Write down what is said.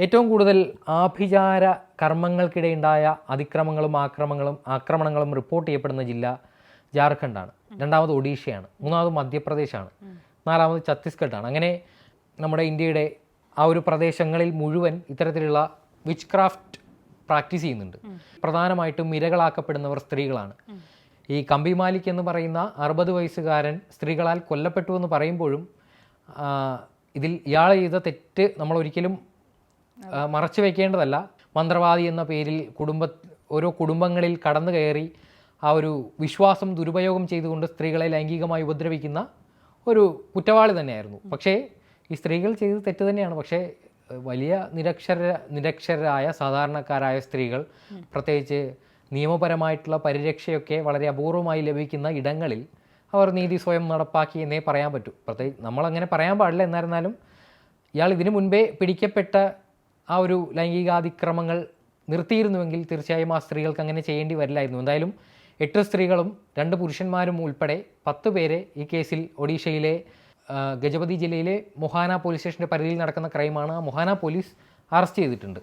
ഏറ്റവും കൂടുതൽ ആഭിചാര കർമ്മങ്ങൾക്കിടെയുണ്ടായ അതിക്രമങ്ങളും ആക്രമങ്ങളും ആക്രമണങ്ങളും റിപ്പോർട്ട് ചെയ്യപ്പെടുന്ന ജില്ല ജാർഖണ്ഡാണ്. രണ്ടാമത് ഒഡീഷയാണ്. മൂന്നാമത് മധ്യപ്രദേശാണ്. നാലാമത് ഛത്തീസ്ഗഡാണ് അങ്ങനെ നമ്മുടെ ഇന്ത്യയുടെ ആ ഒരു പ്രദേശങ്ങളിൽ മുഴുവൻ ഇത്തരത്തിലുള്ള വിച്ച് ക്രാഫ്റ്റ് പ്രാക്ടീസ് ചെയ്യുന്നുണ്ട്. പ്രധാനമായിട്ടും ഇരകളാക്കപ്പെടുന്നവർ സ്ത്രീകളാണ്. ഈ കമ്പി മാലിക് എന്ന് പറയുന്ന അറുപത് വയസ്സുകാരൻ സ്ത്രീകളാൽ കൊല്ലപ്പെട്ടു എന്ന് പറയുമ്പോഴും ഇതിൽ ഇയാൾ ചെയ്ത തെറ്റ് നമ്മൾ ഒരിക്കലും മറച്ചു വെക്കേണ്ടതല്ല. മന്ത്രവാദി എന്ന പേരിൽ കുടുംബ ഓരോ കുടുംബങ്ങളിൽ കടന്നു കയറി ആ ഒരു വിശ്വാസം ദുരുപയോഗം ചെയ്തുകൊണ്ട് സ്ത്രീകളെ ലൈംഗികമായി ഉപദ്രവിക്കുന്ന ഒരു കുറ്റവാളി തന്നെയായിരുന്നു. പക്ഷേ ഈ സ്ത്രീകൾ ചെയ്തത് തെറ്റ് തന്നെയാണ്. പക്ഷേ വലിയ നിരക്ഷര നിരക്ഷരായ സാധാരണക്കാരായ സ്ത്രീകൾ പ്രത്യേകിച്ച് നിയമപരമായിട്ടുള്ള പരിരക്ഷയൊക്കെ വളരെ അപൂർവമായി ലഭിക്കുന്ന ഇടങ്ങളിൽ അവർ നീതി സ്വയം നടപ്പാക്കി എന്നേ പറയാൻ പറ്റൂ. പ്രത്യേകിച്ച് നമ്മളങ്ങനെ പറയാൻ പാടില്ല. എന്നിരുന്നാലും ഇയാൾ ഇതിനു മുൻപേ പിടിക്കപ്പെട്ട ആ ഒരു ലൈംഗികാതിക്രമങ്ങൾ നിർത്തിയിരുന്നുവെങ്കിൽ തീർച്ചയായും ആ സ്ത്രീകൾക്ക് അങ്ങനെ ചെയ്യേണ്ടി വരില്ലായിരുന്നു. എന്തായാലും എട്ട് സ്ത്രീകളും രണ്ട് പുരുഷന്മാരും ഉൾപ്പെടെ പത്ത് പേരെ ഈ കേസിൽ ഒഡീഷയിലെ ഗജപതി ജില്ലയിലെ മൊഹാന പോലീസ് സ്റ്റേഷന്റെ പരിധിയിൽ നടക്കുന്ന ക്രൈമാണ് മൊഹാന പോലീസ് അറസ്റ്റ് ചെയ്തിട്ടുണ്ട്.